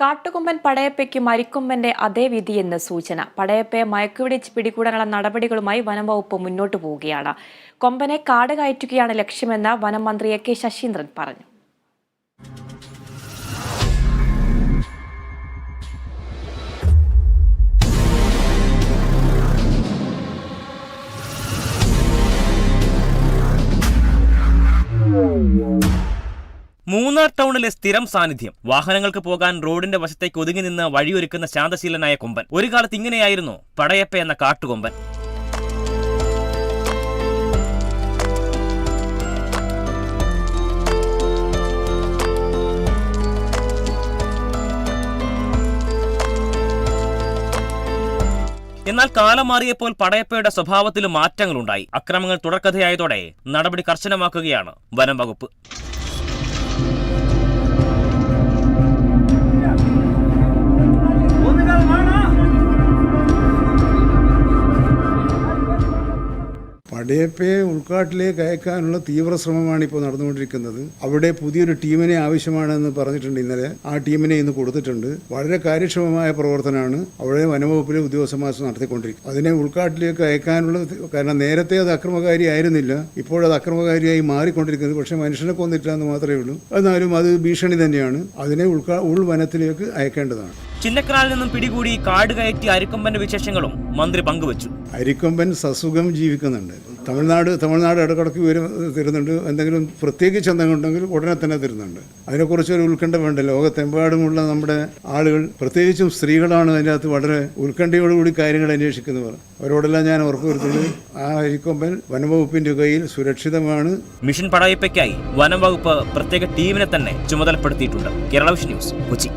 കാട്ടുകൊമ്പൻ പടയപ്പയ്ക്ക് മരിക്കൊമ്പന്റെ അതേ വിധിയെന്ന് സൂചന. പടയപ്പയെ മയക്കുപിടിച്ച് പിടികൂടാനുള്ള നടപടികളുമായി വനം വകുപ്പ് മുന്നോട്ടു പോവുകയാണ്. കൊമ്പനെ കാട് കയറ്റുകയാണ് ലക്ഷ്യമെന്ന് വനം മന്ത്രി എ കെ ശശീന്ദ്രൻ പറഞ്ഞു. മൂന്നാർ ടൗണിലെ സ്ഥിരം സാന്നിധ്യം. വാഹനങ്ങൾക്ക് പോകാൻ റോഡിന്റെ വശത്തേക്ക് ഒതുങ്ങി നിന്ന് വഴിയൊരുക്കുന്ന ശാന്തശീലനായ കൊമ്പൻ. ഒരു കാലത്ത് ഇങ്ങനെയായിരുന്നു പടയപ്പ എന്ന കാട്ടുകൊമ്പൻ. എന്നാൽ കാലം മാറിയപ്പോൾ പടയപ്പയുടെ സ്വഭാവത്തിലും മാറ്റങ്ങളുണ്ടായി. അക്രമങ്ങൾ തുടർക്കഥയായതോടെ നടപടി കർശനമാക്കുകയാണ് വനം വകുപ്പ്. പടയപ്പയെ ഉൾക്കാട്ടിലേക്ക് അയക്കാനുള്ള തീവ്ര ശ്രമമാണ് ഇപ്പോൾ നടന്നുകൊണ്ടിരിക്കുന്നത്. അവിടെ പുതിയൊരു ടീമിനെ ആവശ്യമാണെന്ന് പറഞ്ഞിട്ടുണ്ട് ഇന്നലെ. ആ ടീമിനെ ഇന്ന് കൊടുത്തിട്ടുണ്ട്. വളരെ കാര്യക്ഷമമായ പ്രവർത്തനമാണ് അവിടെ വനവകുപ്പിലെ ഉദ്യോഗസ്ഥന്മാർ നടത്തിക്കൊണ്ടിരിക്കുന്നത്. അതിനെ ഉൾക്കാട്ടിലേക്ക് അയക്കാനുള്ള കാരണം നേരത്തെ അത് അക്രമകാരി ആയിരുന്നില്ല. ഇപ്പോഴത് അക്രമകാരിയായി മാറിക്കൊണ്ടിരിക്കുന്നത് പക്ഷേ മനുഷ്യനെ കൊന്നിട്ടില്ല എന്ന് മാത്രമേ ഉള്ളൂ. എന്നാലും അത് ഭീഷണി തന്നെയാണ്. അതിനെ ഉൾക്കാ ഉൾവനത്തിലേക്ക് അയക്കേണ്ടതാണ്. ചിന്നക്കനാലിൽ നിന്നും പിടികൂടി കാട് കയറ്റി അരിക്കൊമ്പന്റെ വിശേഷങ്ങളും മന്ത്രി പങ്കുവച്ചു. അരിക്കൊമ്പൻ സസുഖം ജീവിക്കുന്നുണ്ട്. തമിഴ്നാട് തമിഴ്നാട് ഇടക്കിടക്ക് വരും തരുന്നുണ്ട്. എന്തെങ്കിലും പ്രത്യേകിച്ച് എന്തെങ്കിലും ഉണ്ടെങ്കിൽ ഉടനെ തന്നെ തരുന്നുണ്ട്. അതിനെക്കുറിച്ച് ഒരു ഉത്കണ്ഠ വേണ്ട. ലോകത്തെമ്പാടുമുള്ള നമ്മുടെ ആളുകൾ പ്രത്യേകിച്ചും സ്ത്രീകളാണ് അതിനകത്ത് വളരെ ഉത്കണ്ഠയോടുകൂടി കാര്യങ്ങൾ അന്വേഷിക്കുന്നവർ. അവരോടെല്ലാം ഞാൻ ഉറപ്പുവരുത്തുന്നത് ആ അരിക്കൊമ്പൻ വനംവകുപ്പിന്റെ കയ്യിൽ സുരക്ഷിതമാണ്. മിഷൻ പടയപ്പയ്ക്കായി വനം വകുപ്പ് പ്രത്യേക ടീമിനെ തന്നെ ചുമതലപ്പെടുത്തിയിട്ടുണ്ട്. കേരള ന്യൂസ് കൊച്ചി.